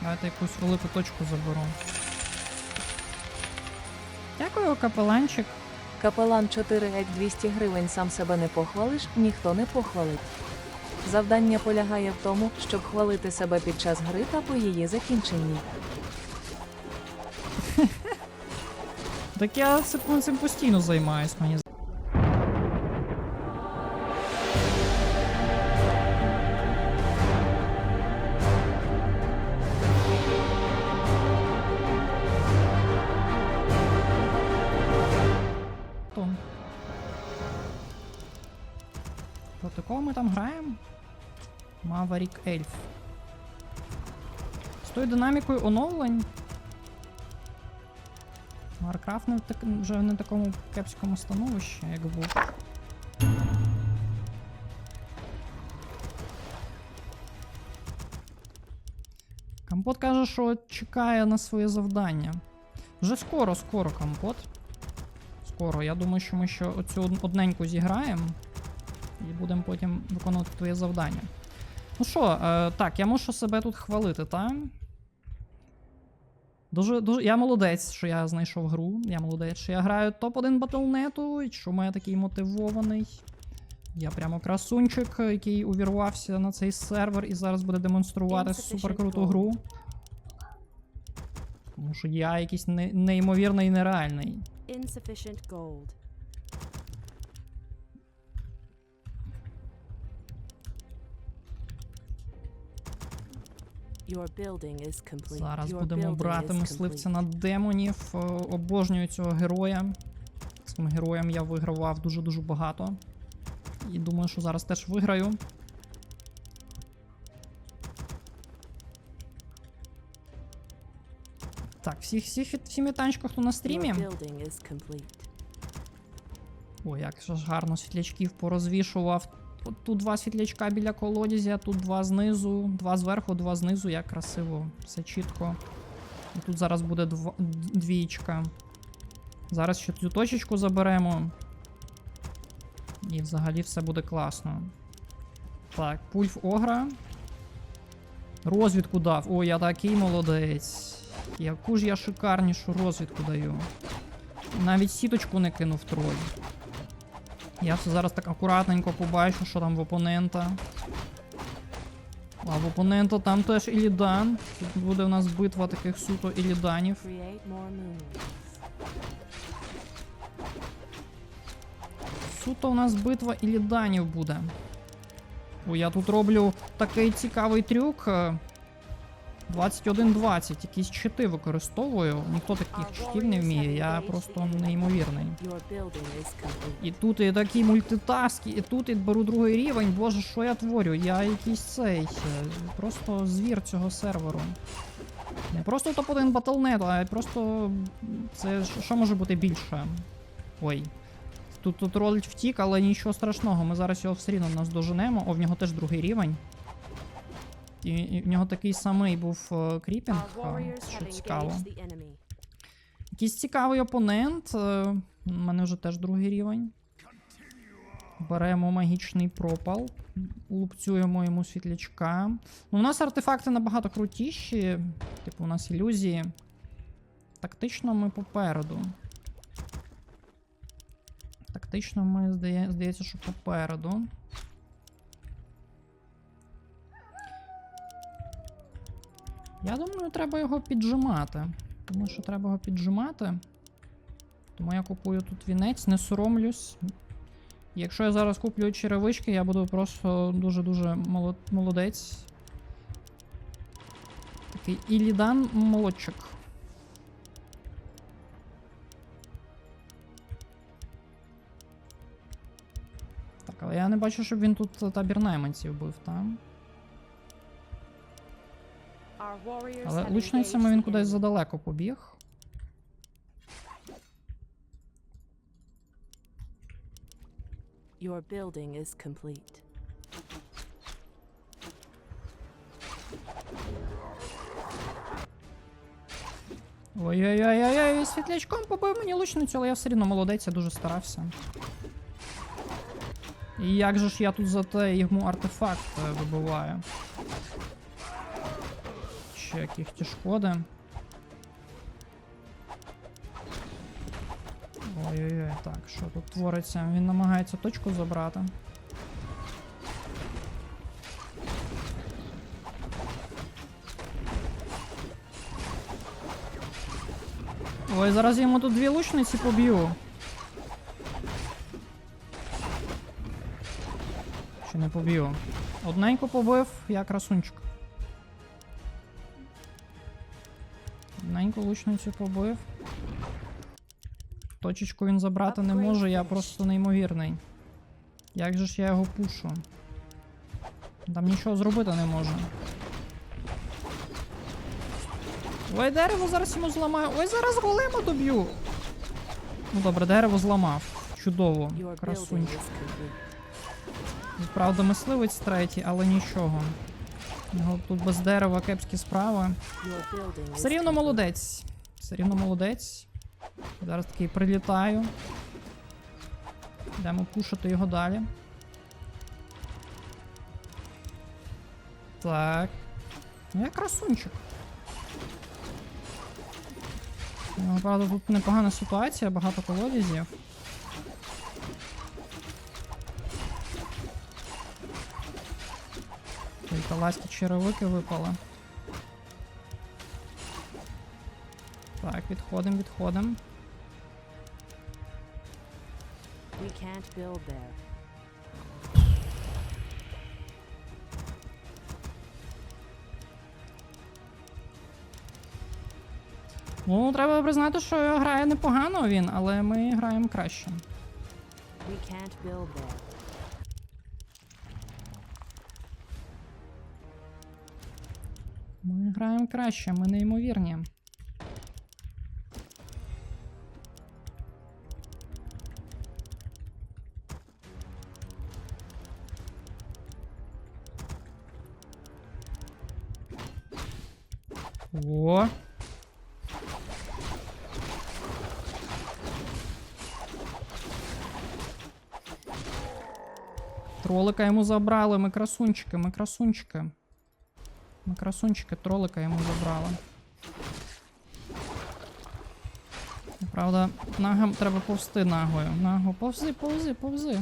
Давайте якусь велику точку заберу. Дякую, капеланчик. Капелан 4 геть 200 гривень сам себе не похвалиш, ніхто не похвалить. Завдання полягає в тому, щоб хвалити себе під час гри та по її закінченні. Так я цим, постійно займаюсь, мені з- Проти кого ми там граємо? Маварік Ельф. З тою динамікою оновлень. Warcraft не так, вже не такому кепському становищі, як був. Компот каже, що чекає на своє завдання. Вже скоро, скоро, компот. Скоро. Я думаю, що ми ще оцю одненьку зіграємо. І будемо потім виконувати твоє завдання. Ну що, е, так, я мушу себе тут хвалити, так? Дуже, дуже. Я молодець, що я знайшов гру. Я молодець, що я граю топ-1 батлнету, і що я такий мотивований. Я прямо красунчик, який увірвався на цей сервер і зараз буде демонструвати суперкруту гру. Тому що я якийсь не, неймовірний і нереальний. Insufficient gold. Зараз будемо брати мисливця на демонів. Е, Обожнюю цього героя. Цим героєм я вигравав дуже-дуже багато. І думаю, що зараз теж виграю. Так, всіх, всіх, всім вітанечко, хто на стрімі. О, як ж гарно світлячків порозвішував. Тут два світлячка біля колодязя, тут два знизу, два зверху, два знизу, як красиво, все чітко. І тут зараз буде дв... двічка. Зараз ще цю точечку заберемо. І взагалі все буде класно. Так, пульф огра. Розвідку дав. О, я такий молодець. Яку ж я шикарнішу розвідку даю. Навіть сіточку не кинув троль. Я все зараз так акуратненько побачу, що там в опонента. А в опонента там теж Ілідан. Тут буде у нас битва таких суто Іліданів. Суто у нас битва Іліданів буде. О, я тут роблю такий цікавий трюк. Е, 21-20. Якісь чити використовую. Ніхто таких читів не вміє, я просто неймовірний. І тут і такі мультитаски, і тут і беру другий рівень. Боже, що я творю? Я якийсь цей. е, Просто звір цього серверу. Не просто топ-1 Battle.net, а просто. Це що може бути більше? Ой. Тут тут ролить втік, але нічого страшного. Ми зараз його все рівно нас доженемо. О, в нього теж другий рівень. І, в нього такий самий був е, кріпінг, е, що цікаво. Якийсь цікавий опонент. е, У мене вже теж другий рівень. Беремо магічний пропал. Лупцюємо йому світлячка. Ну, у нас артефакти набагато крутіші. Типу, у нас ілюзії. Тактично ми попереду. Тактично ми здає, здається, що попереду. Я думаю, треба його піджимати. Тому що треба його піджимати. Тому я купую тут вінець, не соромлюсь. Якщо я зараз куплю черевички, я буду просто дуже-дуже молодець. Такий Ілідан молодчик. Так, але я не бачу, щоб він тут табір найманців бив, там. Але лучницями він кудись задалеко побіг. Your building is complete. Ой-ой-ой-ой, світлячком побив мені лучницю, але я все рівно молодець, я дуже старався. І як же ж я тут за те йому артефакт е, вибиваю? Ще кіхті шкоди. Ой-ой-ой, так, що тут твориться? Він намагається точку забрати. Ой, зараз я йому тут дві лучниці поб'ю. Чи не поб'ю? Одненько побив, я красунчик. Одненько лучницю побив. Точечку він забрати не може, я просто неймовірний. Як же ж я його пушу? Там нічого зробити не можу. Ой, дерево зараз йому зламаю. Ой, зараз голема доб'ю. Ну добре, дерево зламав. Чудово. Красунчик. Правда, мисливець третій, але нічого. Його тут без дерева кепські справи. Все рівно молодець. Все рівно молодець. Зараз такий прилітаю. Йдемо пушити його далі. Так. Ну я красунчик. Ну, правда, тут непогана ситуація, багато колодязів. Ласки черевики випали. Так, відходимо, відходимо. We can't build there. Ну, треба признати, що грає непогано він, але ми граємо краще. We can't build there. Ми граємо краще, ми неймовірні. О. Тролика йому забрали, ми красунчики, ми красунчики. Ми красунчики тролика йому забрали. Правда, нагам треба повсти нагою. Наго, повзи, повзи, повзи.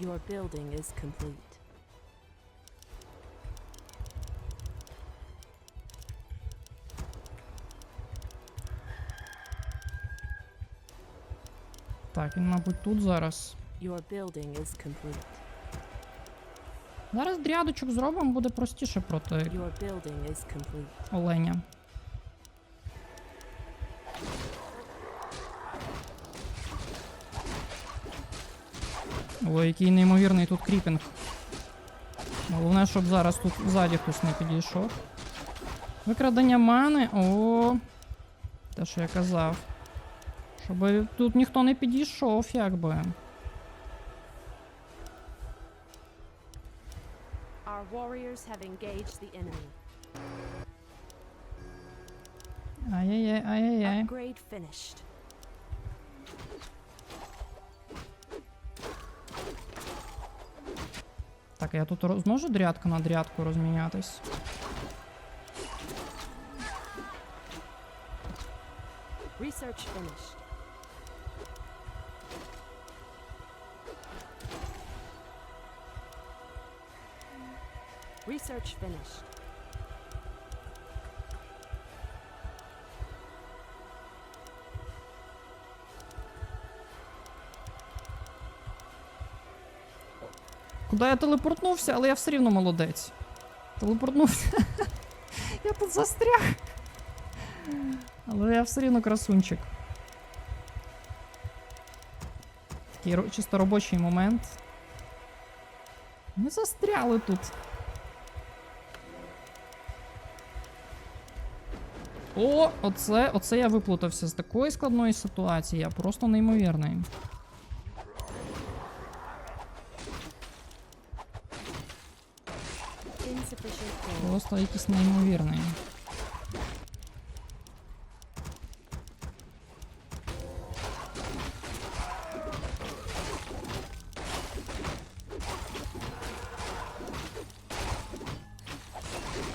Your building is complete. Так, він, мабуть, тут зараз. Зараз дрядочок зробимо, буде простіше проти оленя. Ой, який неймовірний тут кріпінг. Головне, щоб зараз тут ззаді хтось не підійшов. Викрадення мани. О, те, що я казав. Щоб тут ніхто не підійшов, якби. Our warriors have engaged the enemy. Ай-яй-яй, ай-яй-яй. Upgrade finished. Так, я тут роз- зможу дрядку на дрядку розмінятись? Research finished. Research finished. Куди я телепортнувся, але я все рівно молодець. Телепортнувся. я тут застряг. Але я все рівно красунчик. Такий чисто робочий момент. Ми застряли тут. О, оце оце я виплутався з такої складної ситуації. Я просто неймовірний. Просто якийсь неймовірний.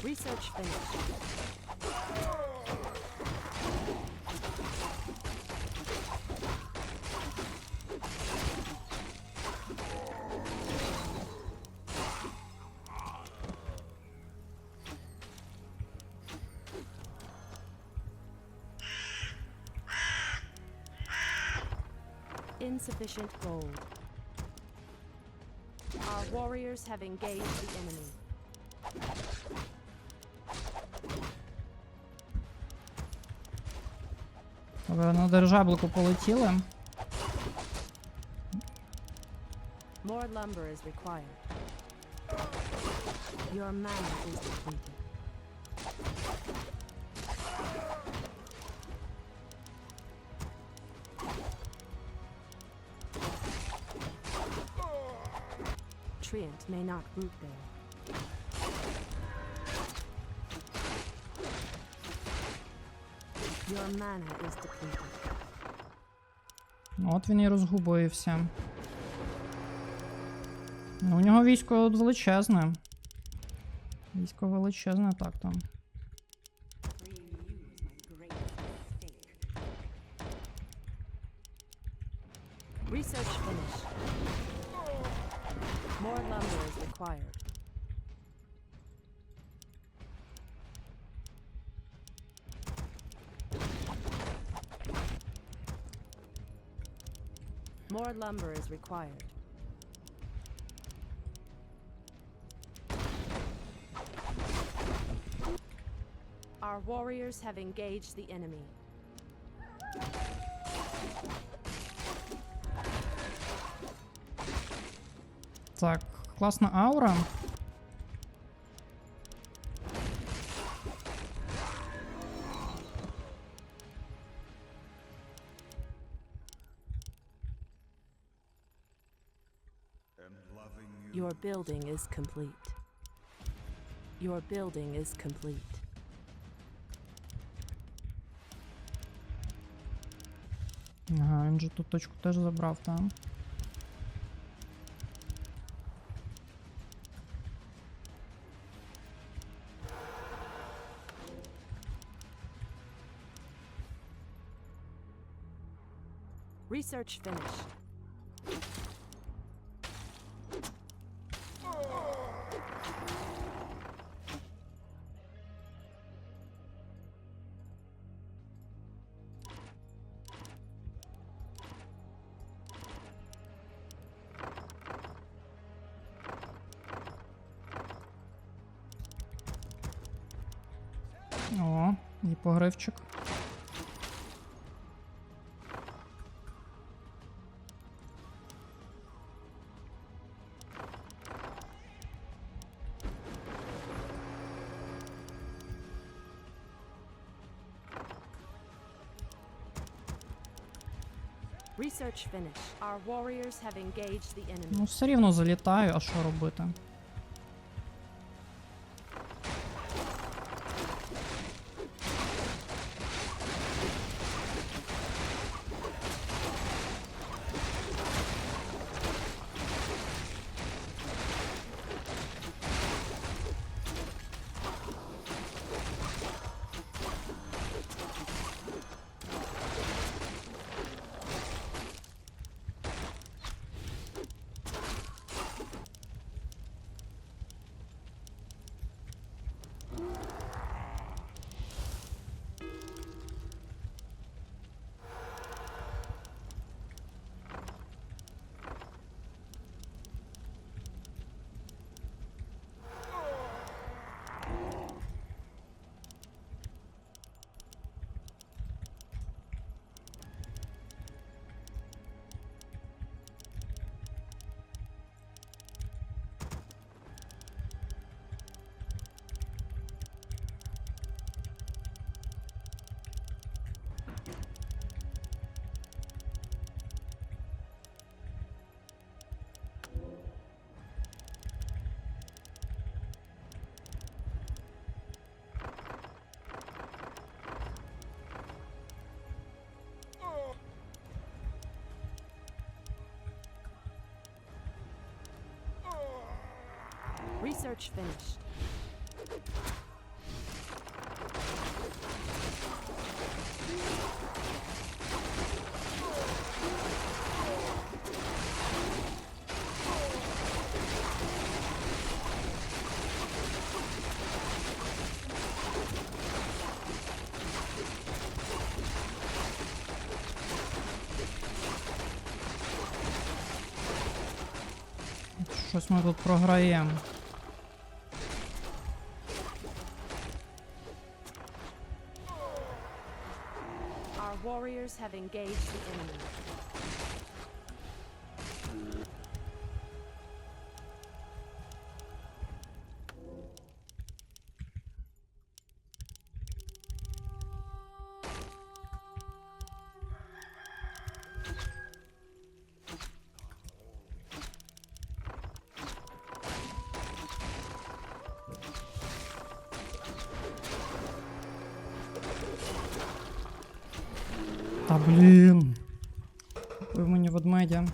Research finished. Insufficient gold. Our warriors have engaged the enemy. Ви на держаблику полетіли. More lumber is required. Your mana is depleted. Treant may not root there. Your mana is depleted. От він і розгубився. Ну, у нього військо величезне. Військо величезне, так там. lumber is required. Our warriors have engaged the enemy. Так, класна аура. building is complete. Your building is complete. Ага, він же ту точку теж забрав, там. Research finished. О, і погривчик. Ну, все рівно залітаю, а що робити? Research finished. Щось ми тут програємо. Have engaged the enemy. Та блін. Купив мені ведмедя.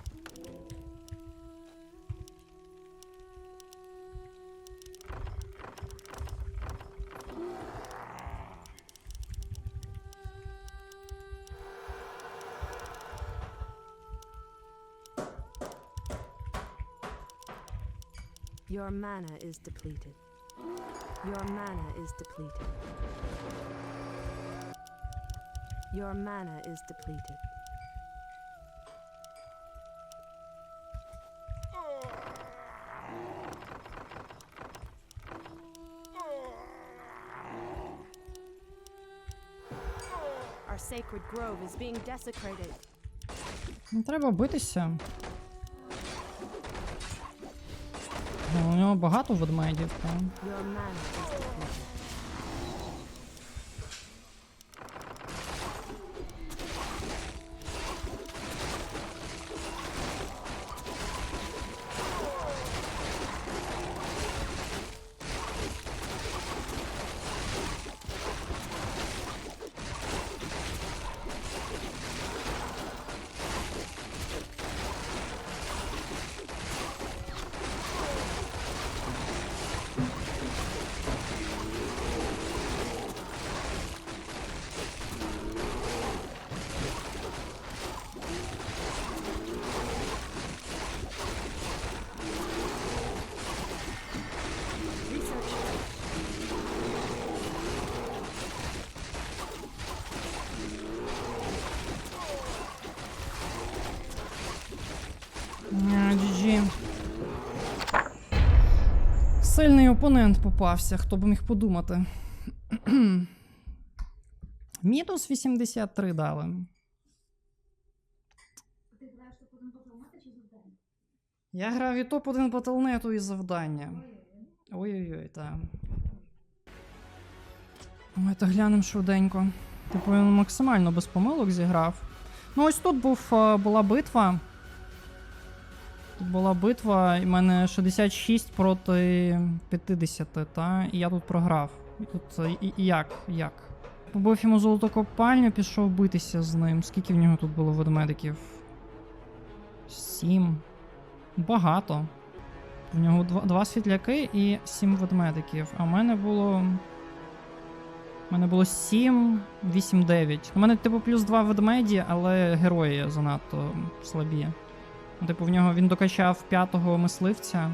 Your mana is depleted. Your mana is depleted. Your mana is depleted. Our sacred grove is being desecrated. Не треба битися. Ну, У нього багато ведмедів, там. Your mana is depleted. Сильний опонент попався, хто б міг подумати. Мінус 83 дали. Я грав і топ-1 батлнету і завдання. Ой-ой-ой, так. Ой, та глянемо швиденько. Типу він максимально без помилок зіграв. Ну, ось тут був, е, була битва. Тут була битва, і в мене 66 проти 50, та? І я тут програв. І тут е, і, і як? Як? Побив йому золоту копальню, пішов битися з ним. Скільки в нього тут було ведмедиків? Сім. Багато. В нього два, два світляки і сім ведмедиків. А в мене було. У мене було 7, 8, 9. У мене, типу, плюс 2 ведмеді, але герої занадто слабі. Типу, в нього він докачав п'ятого мисливця.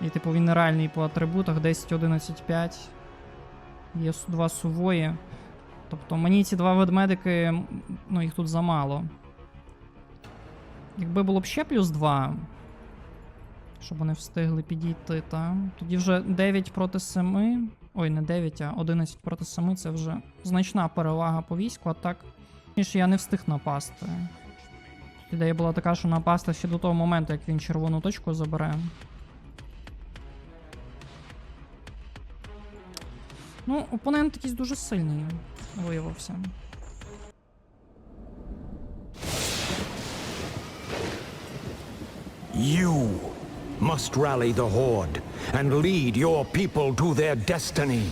І, типу, він нереальний по атрибутах 10, 11, 5. Є два сувої. Тобто мені ці два ведмедики, ну їх тут замало. Якби було б ще плюс 2, щоб вони встигли підійти, та тоді вже 9 проти 7. Ой, не 9, а 11 проти 7 це вже значна перевага по війську, а так. Ніж я не встиг напасти. Ідея була така, що напасти ще до того моменту, як він червону точку забере. Ну, опонент якийсь дуже сильний виявився. You must rally the Horde and lead your people to their destiny.